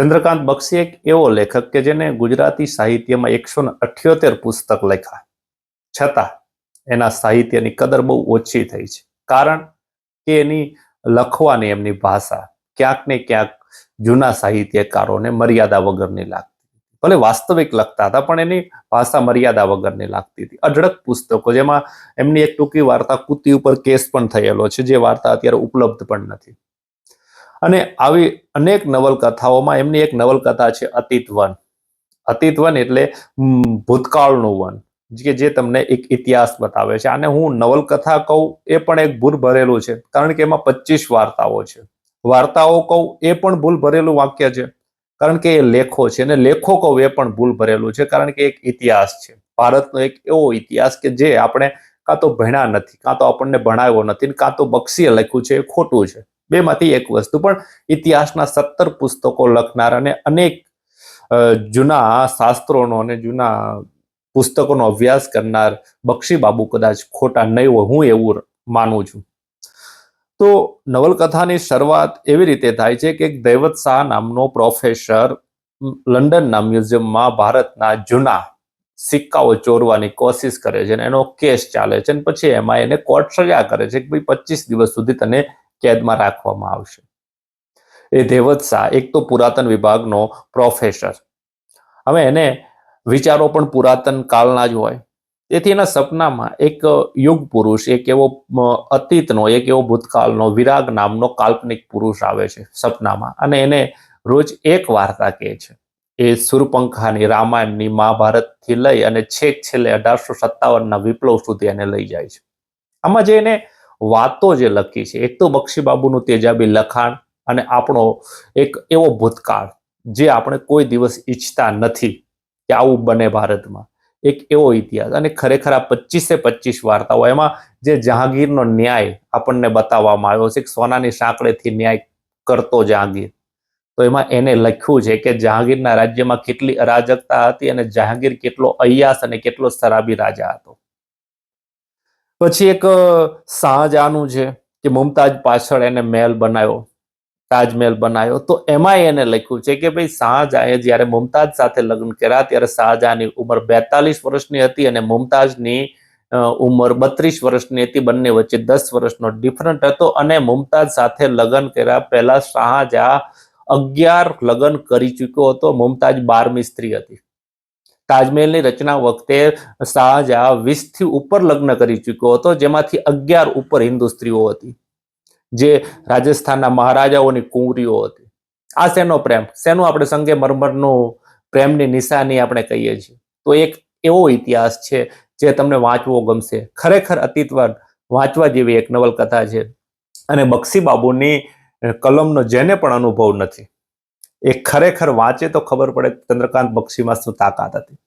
ચંદ્રકાંત બક્ષી એક એવો લેખક કે જેને ગુજરાતી સાહિત્યમાં એકસો ને અઠ્યોતેર પુસ્તક લખ્યા. છતાં એના સાહિત્યની કદર બહુ ઓછી થઈ છે. કારણ કે એની લખવાની એમની ભાષા ક્યાંક ને ક્યાંક જૂના સાહિત્યકારોને મર્યાદા વગરની લાગતી ભલે વાસ્તવિક લખતા હતા, પણ એની ભાષા મર્યાદા વગરની લાગતી હતી. અઢળક પુસ્તકો જેમાં એમની એક ટૂંકી વાર્તા કુતી ઉપર કેસ પણ થયેલો છે, જે વાર્તા અત્યારે ઉપલબ્ધ પણ નથી. અને આવી અનેક નવલકથાઓમાં એમની એક નવલકથા છે અતીત વન. અતીત વન એટલે ભૂતકાળનું વન, કે જે તમને એક ઇતિહાસ બતાવે છે. આને હું નવલકથા કહું એ પણ એક ભૂલ ભરેલું છે, કારણ કે એમાં પચીસ વાર્તાઓ છે. વાર્તાઓ કહું એ પણ ભૂલ ભરેલું વાક્ય છે, કારણ કે એ લેખો છે અને લેખો કહું એ પણ ભૂલ ભરેલું છે, કારણ કે એક ઇતિહાસ છે. ભારતનો એક એવો ઇતિહાસ કે જે આપણે કાં તો ભણ્યા નથી, કાં તો આપણને ભણાવ્યો નથી, કાં તો બક્ષીએ લખ્યું છે, એ ખોટું છે. બેમાંથી એક વસ્તુ, પણ ઇતિહાસના સત્તર પુસ્તકો લખનાર અને અનેક જૂના શાસ્ત્રોનો અને જૂના પુસ્તકોનો અભ્યાસ કરનાર બક્ષી બાબુ કદાચ ખોટા નહીં હોય, હું એવું માનું છું. તો નવલકથાની શરૂઆત એવી રીતે થાય છે કે એક દૈવત શાહ નામનો પ્રોફેસર લંડનના મ્યુઝિયમમાં ભારતના જૂના સિક્કાઓ ચોરવાની કોશિશ કરે છે અને એનો કેસ ચાલે છે અને પછી એમાં એને કોર્ટ સજા કરે છે કે ભાઈ પચીસ દિવસ સુધી તને કેદમાં રાખવામાં આવશે. એ દેવત શાહ એક તો પુરાતન વિભાગનો પ્રોફેસર હવે એને વિચારો પણ પુરાતન કાળના જ હોય. તેથી એના સપનામાં એક યુગ પુરુષ, એક એવો અતીતનો, એક એવો ભૂતકાળનો વિરાગ નામનો કાલ્પનિક પુરુષ આવે છે સપનામાં. અને એને રોજ એક વાર્તા કહે છે. એ સુરપંખાની, રામાયણની, મહાભારતથી લઈ અને છેક છેલ્લે અઢારસો સત્તાવનના વિપ્લવ સુધી એને લઈ જાય છે. આમાં જે એને વાતો જે લખી છે, એક તો બક્ષીબાબુનું તેજાબી લખાણ અને આપણો એક એવો ભૂતકાળ જે આપણે કોઈ દિવસ ઈચ્છતા નથી કે આવું બને ભારતમાં. એક એવો ઇતિહાસ અને ખરેખર આ પચીસે પચીસ વાર્તાઓ, એમાં જે જહાંગીરનો ન્યાય આપણને બતાવવામાં આવ્યો છે સોનાની સાંકળેથી ન્યાય કરતો જહાંગીર. તો એમાં એને લખ્યું છે કે જહાંગીરના રાજ્યમાં કેટલી અરાજકતા હતી અને જહાંગીર કેટલો અયાસ અને કેટલો શરાબી રાજા હતો. પછી એક શાહજહાંનું છે કે મુમતાજ પાછળ એને મહેલ બનાવ્યો, તાજમહેલ બનાવ્યો. તો એમાં એને લખ્યું છે કે ભાઈ શાહજહાએ જ્યારે મુમતાજ સાથે લગ્ન કર્યા ત્યારે શાહજહાની ઉંમર બેતાલીસ વર્ષની હતી અને મુમતાજની ઉંમર બત્રીસ વર્ષની હતી. બંને વચ્ચે દસ વર્ષનો ડિફરન્ટ હતો અને મુમતાજ સાથે લગ્ન કર્યા. પહેલા શાહજહાં અગિયાર લગ્ન કરી ચૂક્યો હતો. મુમતાજ બારમી સ્ત્રી હતી. તાજમહેલની રચના વખતે શાહજહાં વીસથી ઉપર લગ્ન કરી ચૂક્યો હતો, જેમાંથી અગિયાર ઉપર હિન્દુ સ્ત્રીઓ હતી, જે રાજસ્થાનના મહારાજાઓની કુંવરીઓ હતી. આ શેનો પ્રેમ? શેનું આપણે સંગે મરમરનું પ્રેમની નિશાની આપણે કહીએ છીએ? તો એક એવો ઇતિહાસ છે જે તમને વાંચવો ગમશે. ખરેખર અતીતવાદ વાંચવા જેવી એક નવલકથા છે. અને બક્ષી બાબુની કલમનો જેને પણ અનુભવ નથી. એ ખરેખર વાંચે તો ખબર પડે ચંદ્રકાંત બક્ષીમાં શું તાકાત હતી.